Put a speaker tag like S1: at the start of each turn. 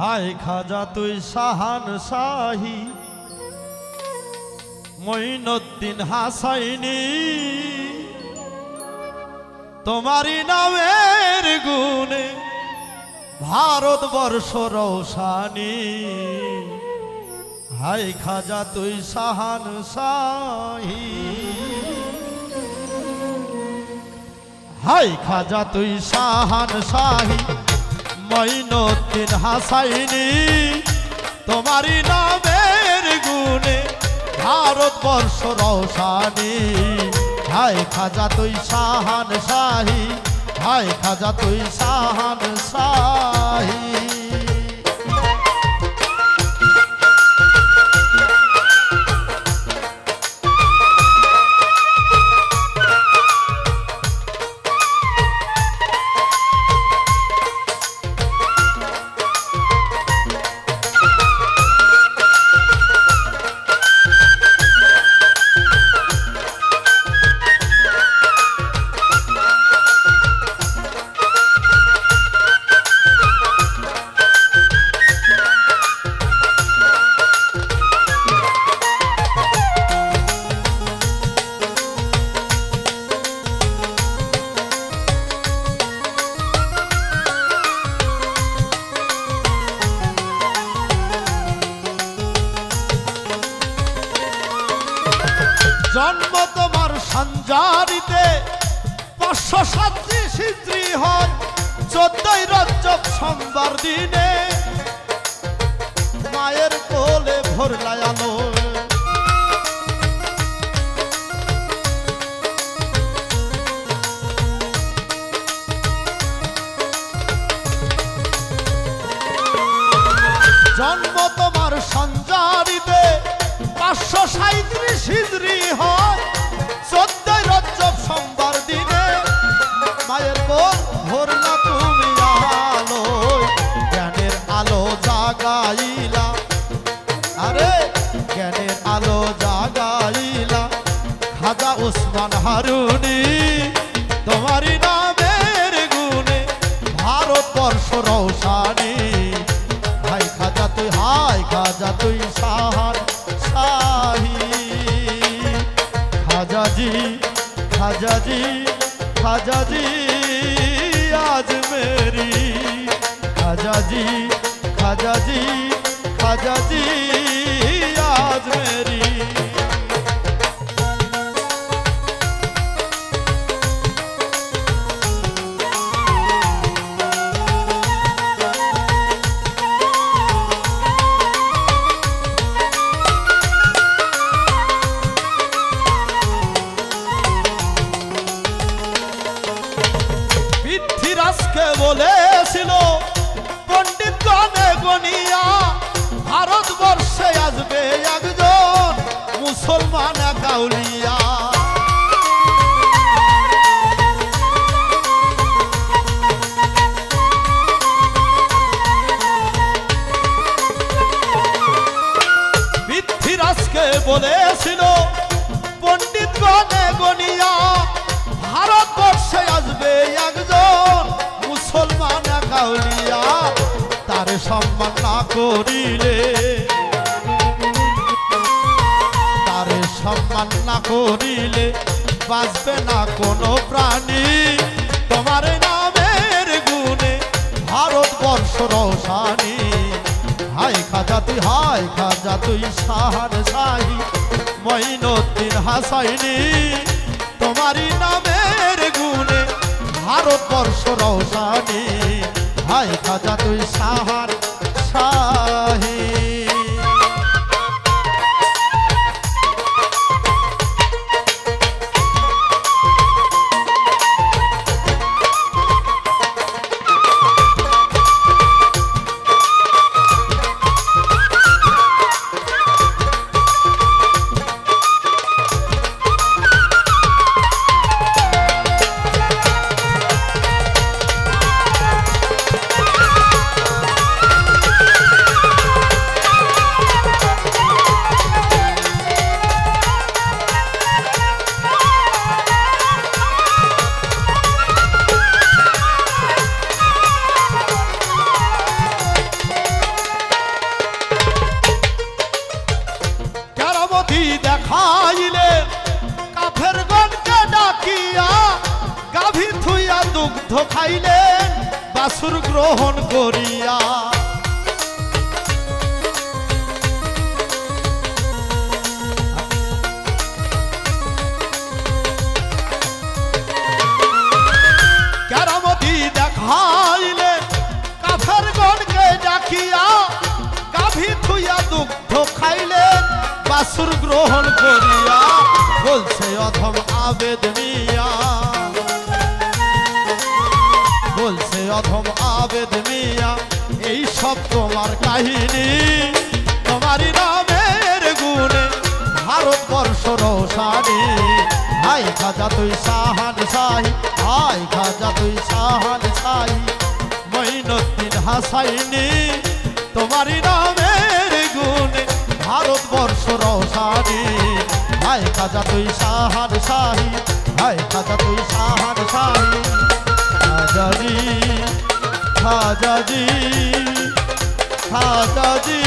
S1: High খাজা, তুই সাহান শাহি। মঈনুদ্দিন হাসাইনি। তোমারি নামের গুণে ভারতবর্ষ রৌসানি হাই খাজা, তুই সাহান শাহি। হাই খাজা, তুই সাহান শাহি। মঈনুদ্দিন হাসাইনি। তোমারই নামের গুণে ভারতবর্ষ রৌসানি হাই খাজা তুই সাহান শাহী হাই খাজা তুই সাহান শাহি। সঞ্জারিতে পাঁচশো সাতত্রিশ স্ত্রী হন চোদ্দই রজব সোমবার দিনে। মায়ের কোলে ভোর আলো জন্ম তোমার সঞ্জারিতে পাঁচশো সাঁত্রিশ জাগাইলা। আরে, জ্ঞানের আলো জাগাইলা। খাজা উসমান হারুনি, তোমারই নামের গুণে ভারতবর্ষ রৌসানি হাই খাজা তুই, হাই খাজা তুই সাহার শাহি। খাজাজি খাজাজি খাজাজি, আজ মেরি। খাজাজি খাজাজি খাজাজি আজ মেরি। মুসলমান তার সম্মান না করিলে, তার সম্মান না করিলে বাঁচবে না কোনো প্রাণী। তোমার নামের গুণে ভারতবর্ষ রৌসানি হাই খাজা তুই হাই খাজা তুই, সাহার শাহি মঈনুদ্দিন হাসাইনি। তোমারই নামের গুণে ভারতবর্ষ রৌসানি হাই খাজা তুই সাহার শাহী শক্তি দেখাইলে কাফের গণকে ডাকিয়া গাভী থুইয়া দুগ্ধ খাইলেন বাসুর গ্রহণ করিয়া। বাসুর গ্রহণ করিয়া বলছে অথম আবেদ মিয়া বলছে অথম আবেদ মিয়া এই সব তোমার কাহিনী, তোমারই নামের গুণে ভারতবর্ষ রোশানি। হাই খাজা তুই সাহান সাই হাই খাজা তুই সাহান সাই মঈনুদ্দিন হাসাইনি, তোমারই নামের গুণে ভারতবর্ষ রসারি হাই খাজা তুই সাহার সাহি হাই খাজা তুই সাহার সাহি খাজাজি খাজাজি খাজাজি।